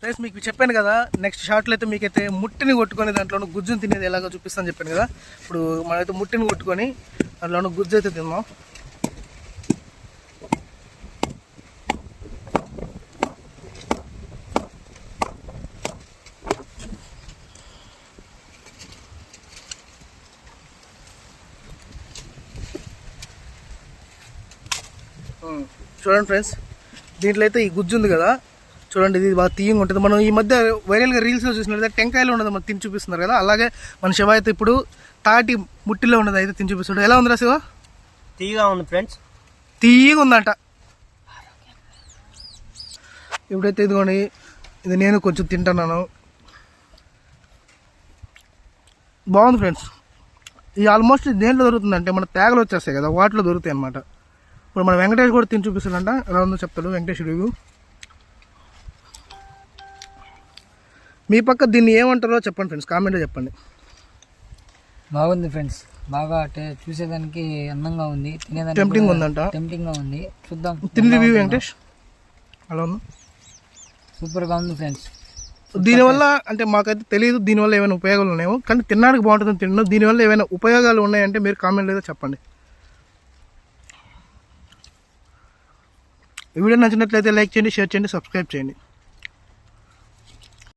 Friends మీకు చెప్పాను కదా నెక్స్ట్ షార్ట్లో అయితే మీకైతే ముట్టిని కొట్టుకొని దాంట్లో గుజ్జుని తినేది ఎలాగో చూపిస్తాను చెప్పాను కదా. ఇప్పుడు మనమైతే ముట్టిని కొట్టుకొని దాంట్లో గుజ్జు అయితే తిందాం. చూడండి ఫ్రెండ్స్ దీంట్లో అయితే ఈ గుజ్జు ఉంది కదా. చూడండి ఇది బాగా తీయంగా ఉంటుంది. మనం ఈ మధ్య వైరల్గా రీల్స్లో చూసినట్లయితే టెంకాయలో ఉన్నది మనం తిని చూపిస్తున్నారు కదా. అలాగే మన శివ అయితే ఇప్పుడు తాటి ముట్టిలో ఉన్నది అయితే తిని చూపిస్తాడు ఎలా ఉందిరా శివ? తీగా ఉంది ఫ్రెండ్స్. తీయగా ఉందంట. ఇప్పుడైతే ఇదిగోండి ఇది నేను కొంచెం తింటున్నాను. బాగుంది ఫ్రెండ్స్. ఇది ఆల్మోస్ట్ దేంట్లో దొరుకుతుందంటే మన తేగలు వచ్చేస్తాయి కదా వాటిలో దొరుకుతాయి అనమాట ఇప్పుడు మన వెంకటేష్ కూడా తిని చూపిస్తాడంట. ఎలా ఉందో చెప్తాడు వెంకటేష్ రివ్యూ. మీ పక్క దీన్ని ఏమంటారో చెప్పండి ఫ్రెండ్స్ కామెంట్లో చెప్పండి. బాగుంది ఫ్రెండ్స్ బాగా టే- చూసేదానికి అందంగా ఉంది తినేదానికి కూడా ఉందంట. tempting గా ఉంది. చూద్దాం. తిని రివ్యూ వెంకటేష్? అలా ఉంది సూపర్గా ఉంది ఫ్రెండ్స్ దీనివల్ల అంటే మాకైతే తెలియదు దీనివల్ల ఏమైనా ఉపయోగాలు ఉన్నాయో కానీ తినడానికి బాగుంటుందని తిన్నాను. దీనివల్ల ఏమైనా ఉపయోగాలు ఉన్నాయంటే మీరు కామెంట్ లేదా చెప్పండి. ఈ వీడియో నచ్చినట్లయితే లైక్ చేయండి షేర్ చేయండి సబ్స్క్రైబ్ చేయండి.